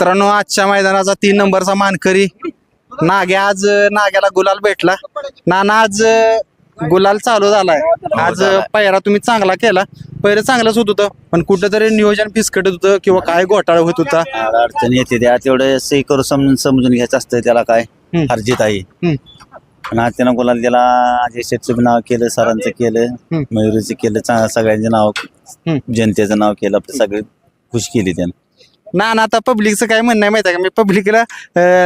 मित्रांनो आजच्या मैदानाचा तीन नंबरचा मानकरी नाग्या आज नाग्याला गुलाल भेटला नाना आज गुलाल चालू झालाय आज अं, पायरा तुम्ही चांगला केला पहिलं चांगलंच होत होतं पण कुठंतरी नियोजन फिसकटत होतं किंवा काय घोटाळा होत होता अडचण येते त्या तेवढं सही करू समजून समजून घ्यायचं असतं त्याला काय. हरजीत आहे. पण आज त्यानं गुलाल त्याला अजय शेठचं बी नाव केलं सरांचं केलं. मयुरीचं केलं सगळ्यांचं नाव. जनतेचं नाव केलं सगळे खुश केली त्यानं नाना आता पब्लिकचं काय म्हणणं आहे माहिती आहे का? मी पब्लिकला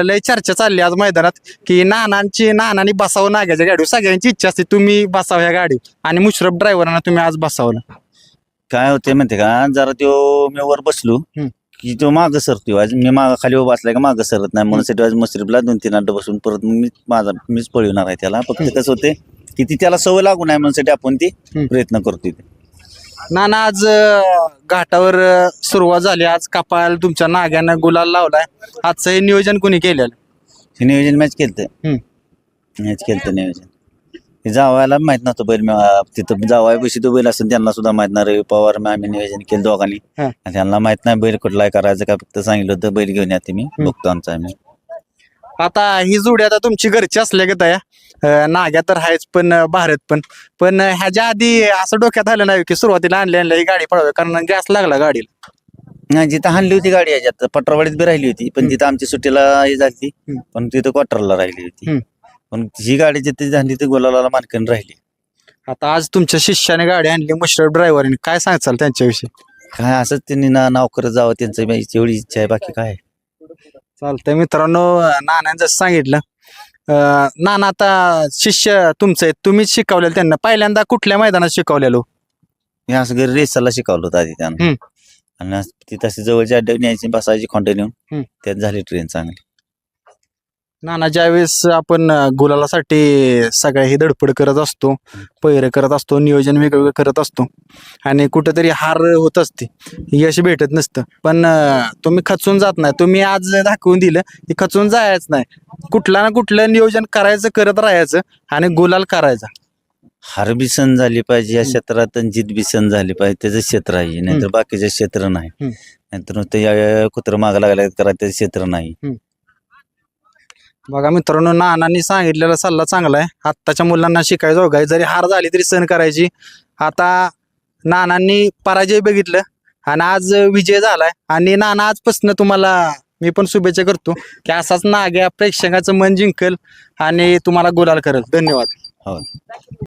लय चर्चा चालली आज मैदानात की नानांची नानानी बसावं नाग्याच्या गाडीवर. सगळ्यांची इच्छा असते तुम्ही बसावं ह्या गाडी आणि मुशरफ ड्रायव्हरांना तुम्ही आज बसावलं काय होते माहिती का? जरा तो मी वर बसलो हम्म. की तो मागं सरतो आज मी मागं खाली उभा असला का मागं सरत नाही. म्हणून साठी आज मसरीफला दोन तीन अड्डा बसून परत मग मी माझा मीच पळवणार आहे त्याला. फक्त कसं होते की ती त्याला सवय लागू नये म्हणून साठी आपण ती हम्म. प्रयत्न करतोय नाना आज अं, घाटावर अं, सुरुवात झाली. आज कपाल तुमच्या नाग्यानं गुलाल लावलाय. आजचं हे नियोजन कोणी केलेलं? हे नियोजन मॅच केलं हम्म. मॅच केलं नियोजन. हे जावायला माहीत नव्हतं बैल तिथं जावाय पैसे तो बैल असेल त्यांना सुद्धा माहीत नाही. रवी पवार मी आम्ही नियोजन केलं दोघांनी. हा. आणि त्यांना माहीत नाही बैल कुठला आहे करायचं का फक्त सांगितलं होतं बैल घेऊन या मी बघतो आमचा आम्ही. आता ही जोडी आता तुमची घरची असल्या का तया. नाग्या तर आहेच पण भारत पण. पण ह्याच्या आधी असं डोक्यात आलं नाही की सुरुवातीला आणल्या आणल्या ही गाडी पळावी कारण गॅस लागला गाडीला. नाही जिथं हाणली होती गाडी याच्यात पटरावाडीत बी राहिली होती पण तिथं आमची सुट्टीला हे झाली. पण तिथं क्वार्टरला राहिली होती. पण ही गाडी जिथे झाली ती गोलाला मानकन राहिली. आता आज तुमच्या शिष्याने गाडी आणली मुश्रफ ड्रायव्हरने काय सांगचाल त्यांच्याविषयी? काय असंच त्यांनी ना नाव करत जावं त्यांचं एवढी इच्छा आहे बाकी काय? चालतंय. मित्रांनो नानाने जसं सांगितलं. अं, नाना आता शिष्य तुमचं आहे. तुम्हीच शिकवलेलं त्यांना. पहिल्यांदा कुठल्या मैदानात शिकवलेलो? मी असं घरी रेसाला शिकवलं होतं आधी त्यांना. हम्म. आणि असं ती तशी जवळच्या अड्ड्यावर न्यायची बसायची कॉन्टिन्यू हम्म. त्यात झाली ट्रेन चांगली. नाना ज्यावेळेस आपण अं, गुलालासाठी सगळ्या ही धडपड करत असतो पैर करत असतो नियोजन वेगवेगळं करत असतो आणि कुठेतरी हार होत असते यश भेटत नसतं. पण अं, तुम्ही खचून जात नाही. तुम्ही आज दाखवून दिलं की खचून जायच नाही. कुठलं ना कुठलं नियोजन करायचं करत राहायचं आणि गुलाल करायचा. हार बी सण झाली पाहिजे या क्षेत्रात आणि जीत बी सण झाली पाहिजे त्याचं क्षेत्र आहे. नाहीतर बाकीचं क्षेत्र नाही. हम्म. नाहीतर नुसतं या कुत्र मागं लागल्या करा त्याचं क्षेत्र नाही. बघा मित्रांनो नानांनी सांगितलेला सल्ला चांगला आहे. आत्ताच्या मुलांना शिकायचं होगाय जरी हार झाली तरी सहन करायची. आता नानांनी पराजय बघितलं आणि आज विजय झालाय. आणि नाना आजपासून तुम्हाला मी पण शुभेच्छा करतो की असाच नाग्या प्रेक्षकाचं मन जिंकल आणि तुम्हाला गुलाल करेल. धन्यवाद. हो.